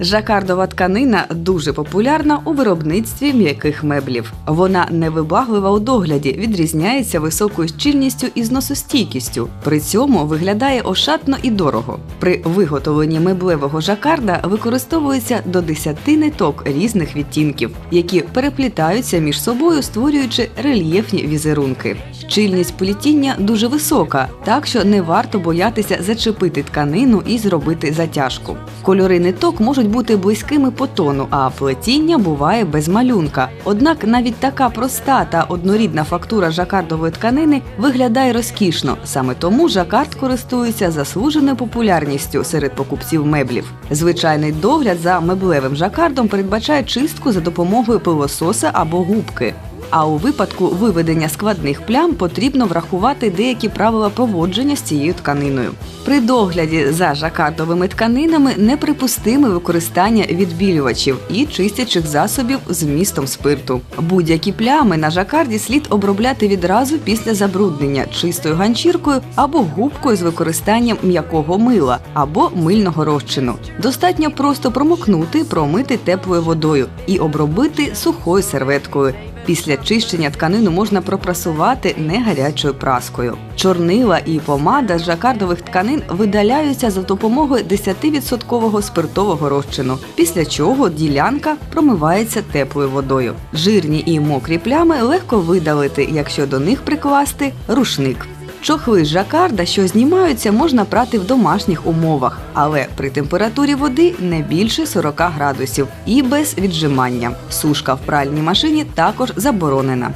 Жакардова тканина дуже популярна у виробництві м'яких меблів. Вона невибаглива у догляді, відрізняється високою щільністю і зносостійкістю. При цьому виглядає ошатно і дорого. При виготовленні меблевого жакарда використовується до 10 ниток різних відтінків, які переплітаються між собою, створюючи рельєфні візерунки. Щільність плетіння дуже висока, так що не варто боятися зачепити тканину і зробити затяжку. Кольори ниток можуть бути близькими по тону, а плетіння буває без малюнка. Однак навіть така проста та однорідна фактура жакардової тканини виглядає розкішно. Саме тому жакард користується заслуженою популярністю серед покупців меблів. Звичайний догляд за меблевим жакардом передбачає чистку за допомогою пилососа або губки. А у випадку виведення складних плям потрібно врахувати деякі правила поводження з цією тканиною. При догляді за жакардовими тканинами неприпустиме використання відбілювачів і чистячих засобів з вмістом спирту. Будь-які плями на жакарді слід обробляти відразу після забруднення чистою ганчіркою або губкою з використанням м'якого мила або мильного розчину. Достатньо просто промокнути, промити теплою водою і обробити сухою серветкою. Після чищення тканину можна пропрасувати не гарячою праскою. Чорнила і помада з жакардових тканин видаляються за допомогою 10% спиртового розчину, після чого ділянка промивається теплою водою. Жирні і мокрі плями легко видалити, якщо до них прикласти рушник. Чохли з жакарда, що знімаються, можна прати в домашніх умовах, але при температурі води не більше 40 градусів і без віджимання. Сушка в пральній машині також заборонена.